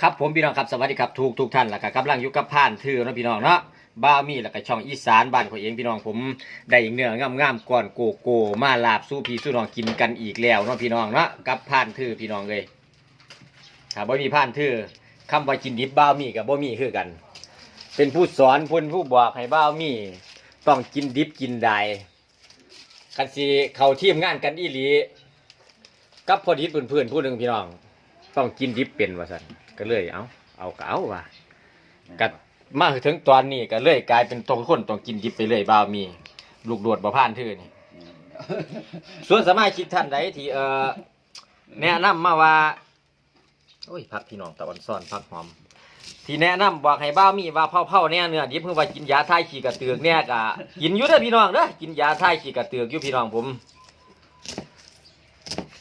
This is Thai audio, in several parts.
ครับผมพี่น้องครับสวัสดีครับทุกทุกท่านแล้วก็กำลังอยู่กับผ่านทือนะพี่น้องเนาะบ้ามีแล้วก็ช่องอีสานบ้านของเองพี่น้องผมได้อีกเนื้องามๆก่อนโกโก้มาลาบสู้พี่สู้น้องกินกันอีกแล้วเนาะพี่น้องเนาะกับผ่านทือพี่น้องเลยถ้าบ่มีผ่านทือคำว่ากินดิบบ้ามีกับบ่มีคือกัน เป็นผู้สอนผู้ผู้บอกให้บ้ามี ต้องกินดิบกินได้กันสิเขาทีมงานกันอีหลีกับพอดีเพื่อนๆผู้หนึ่งพี่น้อง ต้องกินดิบเป็นว่าสัน ก็เลยเอาเอาก็เอาว่ากัมาถึงตอนนี้ก็เลยกลายเป็นตัวคนต้องกินดิบไปเลยบ่าวมี ลูกโดดบ่ผ่านทื่อนี่ ส่วนสมาชิกท่านใดที่เอ่อแนะนำมาว่าโอ้ยพักพี่น้องตะวันซ่อนพักหอม ที่แนะนำบอกให้บ้าวมีว่าเผาๆเนี่ยเนื้อดิบเพื่อว่ากินยาทายขี้กระเตือกเนี่ยก็กินอยู่เด้อพี่น้องเด้อกินยาทายขี้กระเตือกอยู่พี่น้องผม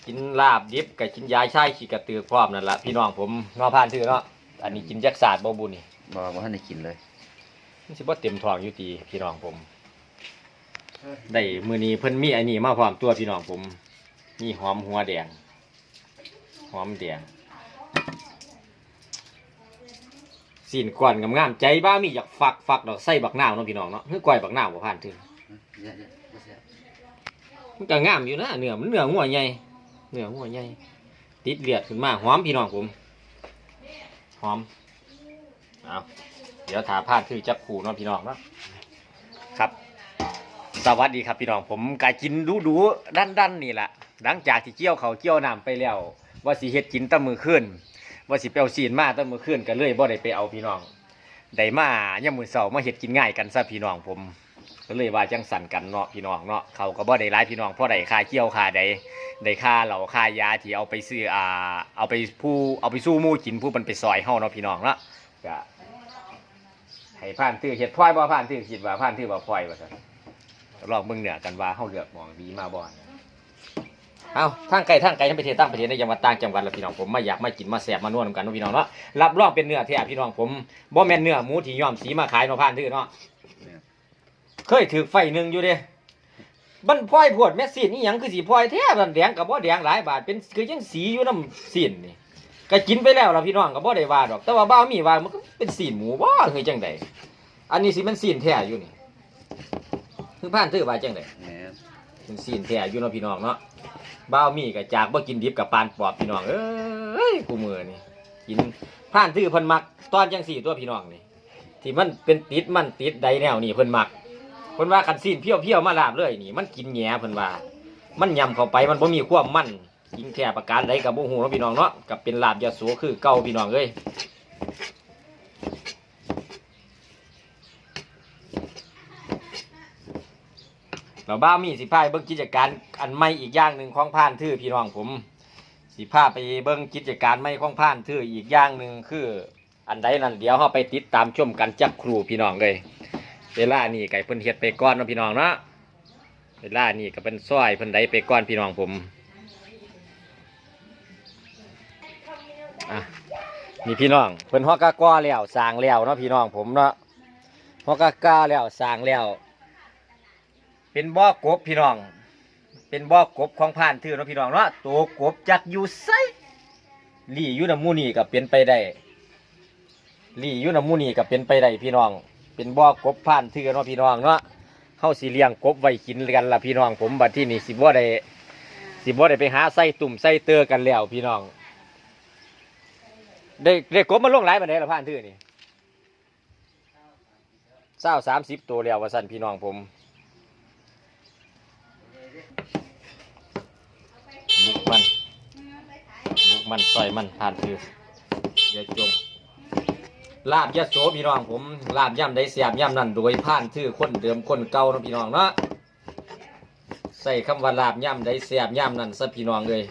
กินลาบดิบกับกินยาชายขี้กระตือกพร้อมนั่นละพี่น้องผมงอผ่านถือเนาะอันนี้กินจักศาสตร์บ่บุญนี่บ่บ่ทันได้กินเลยมันสิบ่เต็มท้องอยู่ตีพี่น้องผมได้มื้อนี้เพิ่นมีอันนี้มาพร้อมตัวพี่น้องผมมีหอมหัวแดงหอมแดงสีนก่อนงามๆใจบ้ามีอยากฝักฝักดอกไส้บักนาวเนาะพี่น้องเนาะคือก้อยบักนาวบ่ผ่านถือมันก็งามอยู่นะเนื้อมันเนื้อหัวใหญ่ เนื้อหัวใหญ่ติดเลือดขึ้นมาหอมพี่น้องผมหอมเอาเดี๋ยวถาพาดคือจักขู่เนาะพี่น้องเนาะครับ สวัสดีครับพี่น้องผมกายกินดูดูดันดันๆนี่แหละหลังจากที่เกี่ยวเขาเกี่ยวน้ำไปแล้วว่าสิเฮ็ดกินตั้มือขึ้นว่าสิเปเอาซีนมาตั้มือขึ้นก็เลยบ่ได้ไปเอาพี่น้องได้มาย่ามมือเสามาเฮ็ดกินง่ายกันซะพี่น้องผม ก็เลยว่าจังสั่นกันเนาะพี่น้องเนาะเขาก็บ่ได้ร้ายพี่น้องเพราะได้ค่าเกี่ยวค่าใดได้ค่าเหล่าค่ายาที่เอาไปซื้ออ่าเอาไปผู้เอาไปสู้มู่กินผู้มันไปซอยเฮาเนาะพี่น้องเนาะก็ให้ผ่านตื้อเฮ็ดพลอยบ่ผ่านตื้อคิดว่าผ่านตื้อบ่พลอยว่าซั่นลองเบิ่งเหนือกันว่าเฮาเลือกหมองดีมาบ่เอาทางไกลทางไกลทั้งประเทศต่างประเทศในจังหวัดต่างจังหวัดละพี่น้องผมมาอยากมากินมาแซ่บมานวลกันนะพี่น้องเนาะรับรองเป็นเนื้อแท้พี่น้องผมบ่แม่นเนื้อหมูที่ย้อมสีมาขายเนาะผ่านตื้อเนาะ เคยถือไฟหนึ่งอยู่เด้บันพลอยพวดแม่สีนนี่ยังคือสีพลอยแท้บันแดงกับบ่แดงหลายบาทเป็นคือยังสีอยู่น้ำสีนนี่ก็กินไปแล้วล่ะพี่น้องก็บ่ได้ว่าดอก แต่ว่าบ้าวมีว่ามันก็เป็นสีนหมูบ่คือจังไดอันนี้สิมันสีนแท้อยู่นี่คือผ่านถือว่าจังไดแหมเป็นสีนแท้อยู่เนาะพี่น้องเนาะบ้าวมีก็จากบ่กินดิบกับปานปอบพี่น้องเอ้ยกูมือนี่กินผ่านถือเพิ่นมักตอนจังสี่ตัวพี่น้องนี่ที่มันเป็นติดมันติดใดแนวนี่เพิ่นมัก เพิ่นว่าคันซีนเพี้ยวเพี้ยวๆมาลาบเลยนี่ มันกินแหง่เพิ่นว่า มันยำเข้าไปมันบ่มีความมันยิงแท้ประการใดกับบ่ฮู้เนาะพี่น้องเนาะกับเป็นลาบยาสูคือเก่าพี่น้องเอ้ยเราบ้ามีสิพาเบิ่งกิจการอันใหม่อีกอย่างหนึ่งของผ่านทื่อพี่น้องผม สิพาไปเบิ่งกิจการใหม่ของผ่านทื่ออีกอย่างหนึ่งคือ อันใดนั่นเดี๋ยวเราไปติดตามชมกันจักครูพี่น้องเลย เวลานี่ไก่เพิ่นเฮ็ดไปก่อนเนาะพี่น้องเนาะเวลานี่ก็เป็นซอยเพิ่นได้ไปก่อนพี่น้องผมอะนี่พี่น้องเพิ่นฮอกกะก้อแล้วสร้างแล้วเนาะพี่น้องผมเนาะฮอกกะก้าแล้วสร้างแล้ว เป็นบ่อกบพี่น้อง เป็นบ่อกบของผ่านทื่อเนาะพี่น้องเนาะตัวกบจักอยู่ไสลี่อยู่น้ำมูนี่ก็เป็นไปได้ลี่อยู่น้ำมูนี่ก็เป็นไปได้พี่น้อง เป็นบ่อกบผ่านเถื่อเนาะพี่น้องเนาะเฮาสิเลี้ยงกบไว้กินกันล่ะพี่น้องผมบัดที่นี่สิบ่ได้สิบ่ได้ไปหาไส้ตุ่มไส้เตอกันแล้วพี่น้อง ได้ได้กบมาลงหลายบันไดละผ่านเถื่อนี่เศร้าสามสิบตัวแล้วว่าสั่นพี่น้องผมบุกมันบุกมันต่อยมันผ่านเถื่ออย่าจง ลาบยะโสพี่น้องผมลาบย่ำได้เสียบย่ำนั่นโดยผ่านชื่อคนเดิมคนเก่าเนาะพี่น้องเนาะใส่คำว่าลาบย่ำได้เสียบย่ำนั่นซะพี่น้องเลย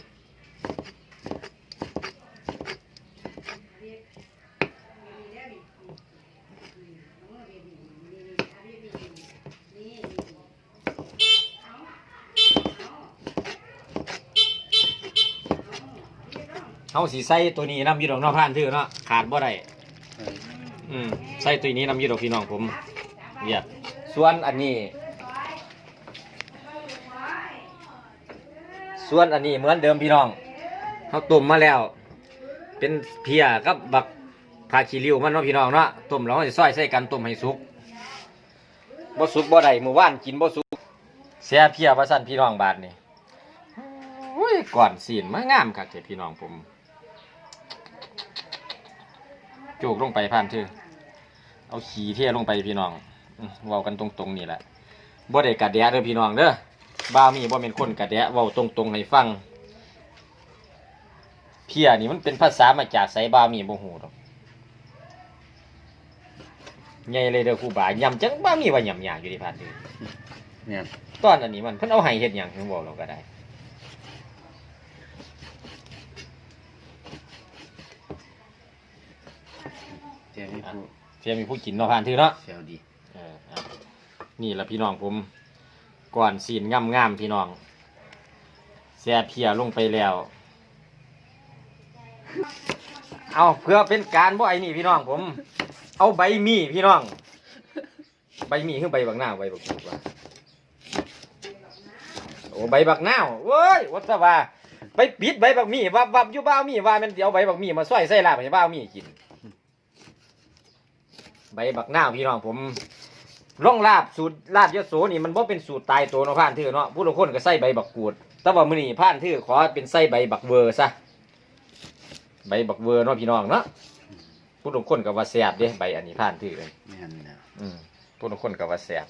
เฮาสีใส่ตัวนี้น้ำพี่น้องนาะผ่านชื่อเนาะขาดบ่ได้ อืมใส่ตัวนี้น้ำยูดอกพี่น้องผมเวียดส่วนอันนี้ ส่วนอันนี้เหมือนเดิมพี่น้องเขาต้มมาแล้ว เป็นเพียกับบักพาคีริวมันเนาะพี่น้องเนาะต้มแล้วเราจะซอยใส่กันต้มให้สุกบ่สุกบ่ได้มื้อวานกินบ่สุกเสียเพียว่าซั่นพี่น้องบาดนี่โอ้ยก่อนศีลมางามคักเด้พี่น้องผม โจกลงไปผ่านเถอะ เอาขี้เที่ยลงไปพี่น้องอื้อเว้ากันตรงๆนี่แหละบ่ได้กะแดะเด้อพี่น้องเด้อบ่าวมีบ่เป็นคนกะแดะเว้าตรงๆให้ฟังเพียนี่มันเป็นภาษามาจากไสบามีบ่ฮู้ดอกใหญ่เลยเด้อครูบายำจังบามีว่ายำยากอยู่ที่ผ่านเด้อเนี่ยตอนอันนี้มันเพิ่นเอาให้เฮ็ดหยังถึงบอกเราก็ได้เจ้าไม่พูด เสียมีผู้กินเนาะผ่านถือเนาะเซลดีเอออะนี่ละพี่น้องผมก่อนซีนงามๆพี่น้องแซ่เพียลงไปแล้ว เอาเพื่อเป็นการบ่ไอ้นี่พี่น้องผม เอาใบมีพี่น้อง ใบมีคือใบบักหน้าวใบบักกูดว่าโอ้ใบบักหน้าวเว้ยวัดซะว่าไปปิดใบบักมีวับวับอยู่บ้าวมีว่ามันเดี๋ยวใบบักมีมาซอยใส่ลาบให้บ้าวมีกิน ใบบักหน้าวพี่น้องผมร่องลาบสูตรลาบยโสนี่มันบ่เป็นสูตรตายตัวเนาะผ่านทื่อเนาะผู้ละคนก็ใส่ใบบักกูด แต่ว่ามื้อนี้ผ่านทื่อขอเป็นใส่ใบบักเวอร์ซะใบบักเวอร์เนาะพี่น้องเนาะผู้ละคนก็ว่าแซ่บเด้ใบอันนี้ผ่านทื่อเลยไม่หันนะอืมผู้ละคนก็ว่าแซ่บ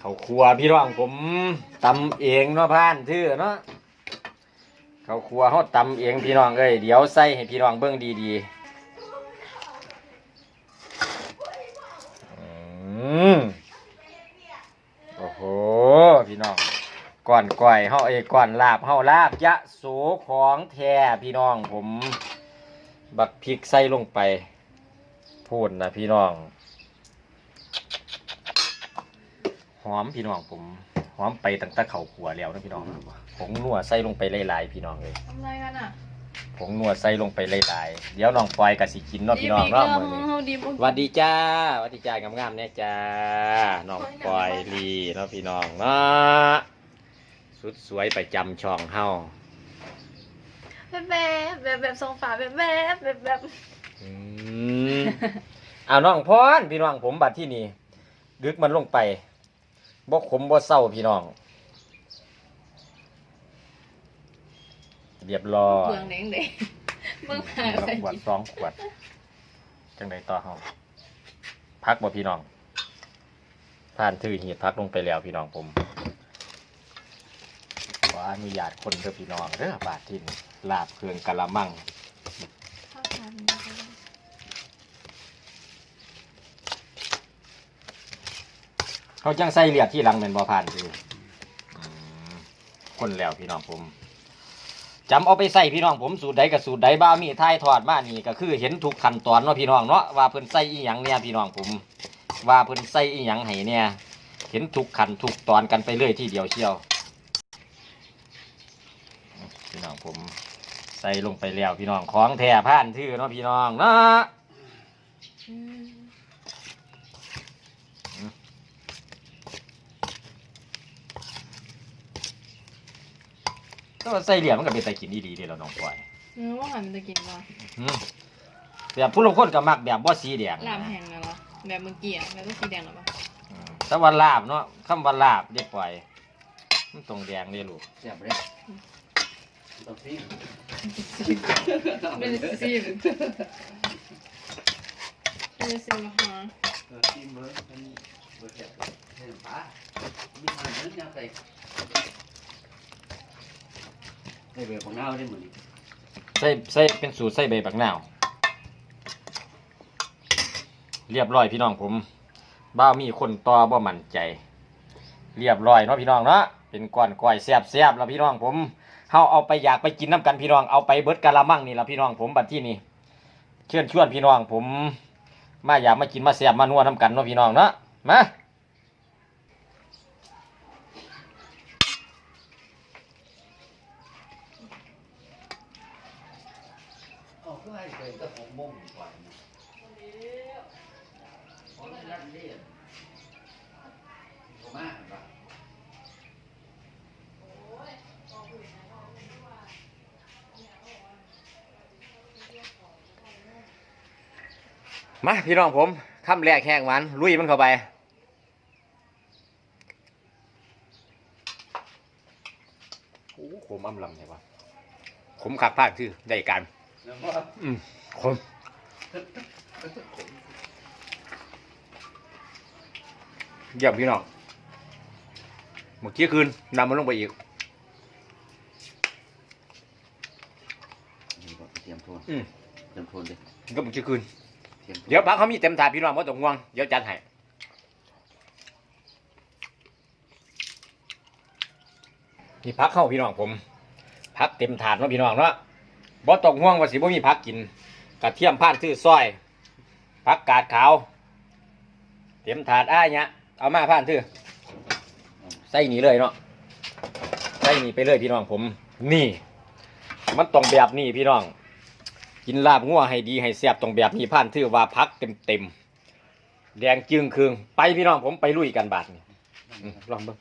เขาครัวพี่น้องผมตำเองเนาะผ่านทื่อเนาะเขาครัวเฮาตำเองพี่น้องเอ้ยเดี๋ยวใส่ให้พี่น้องเบิ่งดีๆอืมโอ้โหพี่น้อง ก่อนก่อยเฮาเอ้ยก่อนลาบเฮาลาบยะโสของแท้พี่น้องผม บักพริกใส่ลงไป พูดนะพี่น้อง หอมพี่น้องผมหอมไปตั้งแต่เขาขัวแล้วนะพี่น้องผงนัวใส่ลงไปหลายๆพี่น้องเลยทำอะไรกันอะผงนัวใส่ลงไปหลายๆเดี๋ยวน้องปอยกับสิกินเนาะพี่น้องเนาะดีมื้อนี้เฮาดีบ่หวัสดีจ้าหวัสดีจ้างามๆเนี่ยจ้าน้องปอยลีเนาะพี่น้องเนาะ สุดสวยประจำช่องเฮาแบบแบบแบบแบบทรงฝาแบบแบบแบบแบบอืมเอาน้องพรพี่น้องผมบัดที่นี่ดึกมันลงไปบ่ขมบ่เศร้าพี่น้อง เรียบร้อยเบืองแดงเด้เบืองหาใส่ขวดกินสองขวด จังใดต่อเฮาพักบ่พี่น้องผ่านถือหีดพักลงไปแล้วพี่น้องผม อนุญาตคนเด้อพี่น้องเด้อบาดที่นี่ลาบเครื่องกะละมังข้าวพันเขาจังใส่เลียดที่หลังเป็นบ่ผ่านคืออืมคนแล้วพี่น้องผมจำเอาไปใส่พี่น้องผมสูตรใดกับสูตรใดบ้ามีทายทอดมานี่ก็คือเห็นทุกขั้นตอนเนาะพี่น้องเนาะว่าเพิ่นใส่อีหยังเนี่ยพี่น้องผม ว่าเพิ่นใส่อีหยังให้เนี่ยเห็นทุกขั้นทุกตอนกันไปเรื่อยที่เดียวเชียวพี่น้อง ผมใส่ลงไปแล้วพี่น้องของแท้ผ่านทื่อเนาะพี่น้องเนาะอืมก็ใส่เหลี่ยมมันก็เป็นแต่กินดีๆเด้แล้วน้องปอยเออว่าหันมันจะกินบ่อืมแบบผู้ลางคนก็มักแบบบ่สีแดงลาบแห้งแล้วเหรอแบบเมื่อกี้อะแบบต้องสีแดงเหรอปะอืมแต่ว่าลาบเนาะคำว่าลาบเด็กปล่อยมันตรงแดงเด้ลูก เสียบเลย ต้องฟิ้งนซีบเป็นซีบฮะเออฟิ้งเบอร์มันเบอร์เจ็ดเห็นปะมีหันนึกยังไงให้เบของเราได้หมดนี่ใส่ใส่เป็นสูตรใส่ใบบักนาวเรียบร้อยพี่น้องผม บ้ามีคนต่อบ่มั่นใจ เรียบร้อยเนาะพี่น้องเนาะ เป็นก้อนก้อยแซ่บๆแล้วพี่น้องผมเฮาเอาไปอยากไปกินน้ำกันพี่น้องเอาไปเบิดกะละมังนี่ละพี่น้องผมบัดที่นี่เชิญชวนพี่น้องผม มาอยากมากินมาแซ่บมานัวน้ำกันเนาะพี่น้องเนาะมา อ๋อก็ให้เคยก็ผมมุ่งก่อนนะผมไม่รักเรียนผมมากปะ มาพี่น้องผมคำแรกแห้งหวานลุยมันเข้าไปโอ้ขมอำลำใช่ปะขมขักพากชื่อได้การแล้วว่าอืมขมเยี่ยมพี่น้องเมื่อกี้คืนนำมันลงไปอีกนี่ก็เตรียมโทนอืมเตรียมโทนดิก็เมื่อกี้คืน เยมเดี๋ยวพักเขามีเต็มถาดพี่น้องว่าต้องห่วงเดี๋ยวจัดให้นี่พักเข้าพี่น้องผมพักเต็มถาดเนาะพี่น้องเนาะบ่ต้องห่วงว่าสิบ่มีพักกินกระเทียมพานซื้อซอยพักกาดขาวเต็มถาดอ้ายเนี่ยเอามาพานซื้อใส่นี่เลยเนาะใส่นี่ไปเลยพี่น้องผม นี่ มันต้องแบบนี้พี่น้อง กินลาบงัวให้ดีให้แซ่บต้องแบบนี้ผ่านถือว่าพักเต็มเต็มๆแดงจึงคืงไปพี่น้องผมไปลุยกันบาดนี่อืมลองเบิ่ง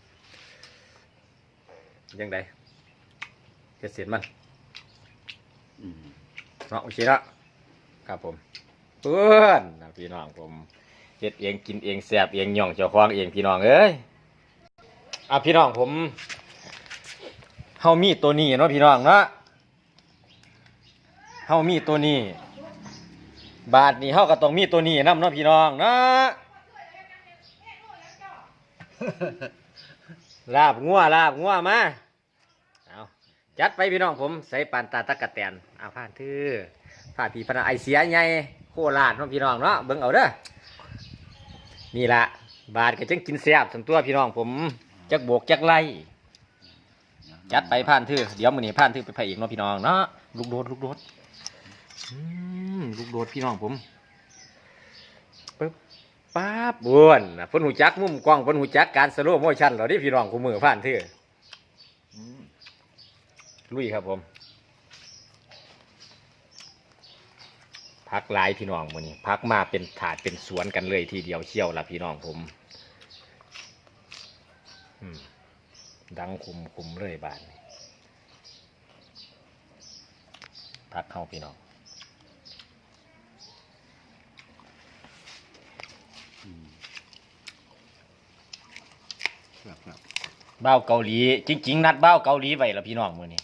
ยังไงเฮ็ดเสร็จมันอืมเนาะโอเคละครับผมเพื่อนนะพี่น้องผมเฮ็ดเองกินเองแซ่บเองย่องเจ้าของเองพี่น้องเอ้ยอะพี่น้องผมเฮามีตัวนี้เนาะพี่น้องเนาะ เฮามีตัวนี้ บาทนี้เฮาก็ต้องมีตัวนี้นำเนาะพี่น้องเนาะลาบงัวลาบงัวมาเอาจัดไปพี่น้องผมใส่ปานตาตะกะแตนเอาผ่านทื่อผ่านพี่พนาไอเสียใหญ่โคราชเนาะพี่น้องเนาะเบิ่งเอาเด้อนี่ละบาทก็จังกินแซ่บทั้งตัวพี่น้องผมจักโบกจักไล่จัดไปผ่านทื่อเดี๋ยวมื้อนี้ผ่านทื่อไปไผอีกเนาะพี่น้องเนาะลูกโดดลูกโดด ลูกโดดพี่น้องผมปึ๊บป๊าบบ้วนเพิ่นหูจักมุมกล้องเพิ่นหูจักการสโลว์โมชั่นเราดิพี่น้องกูมือผ่านเถื่อลุยครับผมพักหลายพี่น้องมื้อนี้พักมาเป็นถาดเป็นสวนกันเลยทีเดียวเชี่ยวละพี่น้องผมดังคุมคุมเลยบานพักเข้าพี่น้อง อืมครั เบ้าวเกาหลี จริง ๆ นัดบ้าวเกาหลีไว้ละพี่น้องมือนี้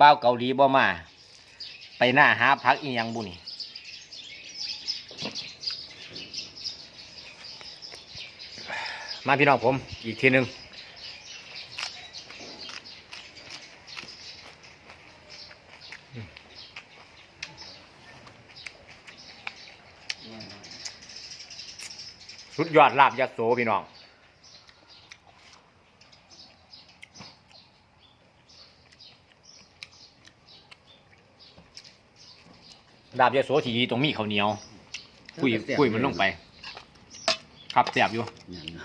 บ้าวเกาหลีบ่มา ไปหน้าหาพักอีหยังบุนี่มาพี่น้องผมอีกทีหนึ่งสุดยอดลาบยักษ์โสพี่น้อง ดาบยาโสทีตรงมีข้าวเหนียวคุยคุยมันลงไป ครับแสบอยู่อย่างนั้น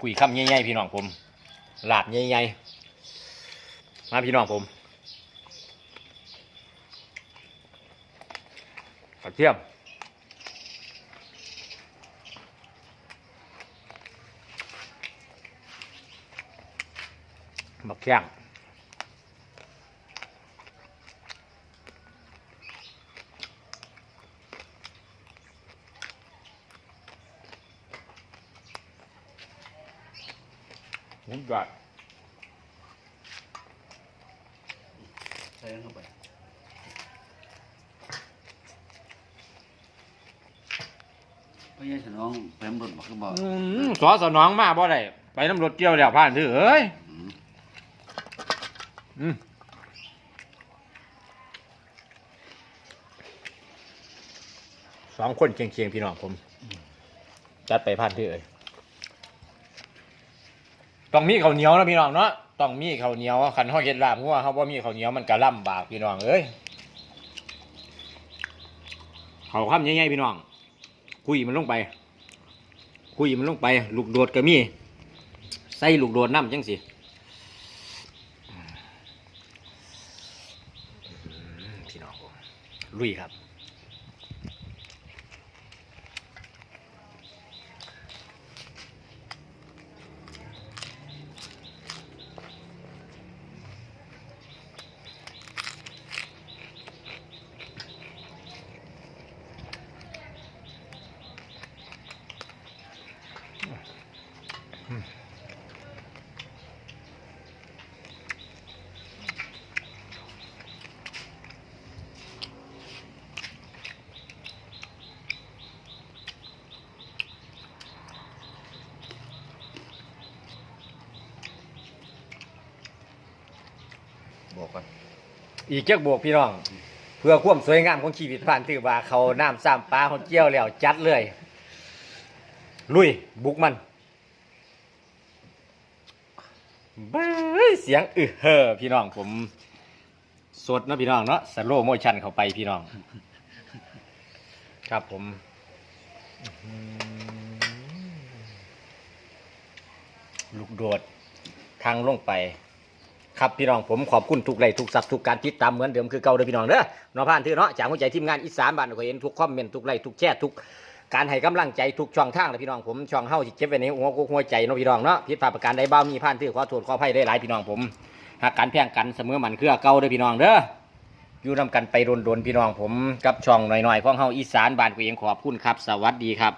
คุยคำใหญ่ๆพี่น้องผมลาบใหญ่ๆมาพี่น้องผมกระเทียมบักแข้ง หมุนกัดใส่เข้าไปพ่อใหญ่สนองแปมรถบอกคือบอกอืมสอสนองมาบ่ได้ไปน้ำรถเกี่ยวแล้วผ่านถือเอ้ยอืมอืมสองคนเคียงๆพี่น้องผม จัดไปพันที่เอ่ย ต้องมีข้าวเหนียวนะพี่น้องเนาะต้องมีข้าวเหนียวขันห้อเห็ดลาบงัวเขาว่ามีข้าวเหนียวมันกระลำบากพี่น้องเอ้ยเขาข้ามง่ายๆพี่น้อง คุยมันลงไป คุยมันลงไป ลูกโดดก็มีใส่ลูกโดดน้ำจังสิพี่น้องลุยครับ อีกเจ้าบวกพี่น้อง เพื่อความสวยงามของชีวิตผ่านถือว่าเขาน้ำซ้ำปลาเขาเกี่ยวแล้วจัดเลย ลุยบุกมันบ้ยเสียงอึเฮอพี่น้องผม สดนะพี่น้องเนาะสโลโมชันเข้าไปพี่น้อง ครับผมลูกโดดทางลงไป ครับพี่น้องผมขอบคุณทุกไลค์ทุกซับทุกการติดตามเหมือนเดิมคือเก่าเด้อพี่น้องเด้อเนาะผ่านถือเนาะจากหัวใจทีมงานอีสานบ้านก็เห็นทุกคอมเมนต์ทุกไลค์ทุกแชร์ทุกการให้กำลังใจทุกช่องทางเลยพี่น้องผมช่องเฮ้าที่เก็บไว้ในหัวหัวใจเนาะพี่น้องเนาะผิดพลาดประการใดบ้ามีผ่านถือขอโทษขออภัยได้หลายพี่น้องผมหากการแพ่งกันเสมอมันคือเก่าเด้อพี่น้องเด้ออยู่นำกันไปโดนๆพี่น้องผมกับช่องหน่อยๆของเฮาอีสานบ้านก็เองขอบคุณครับ สวัสดีครับ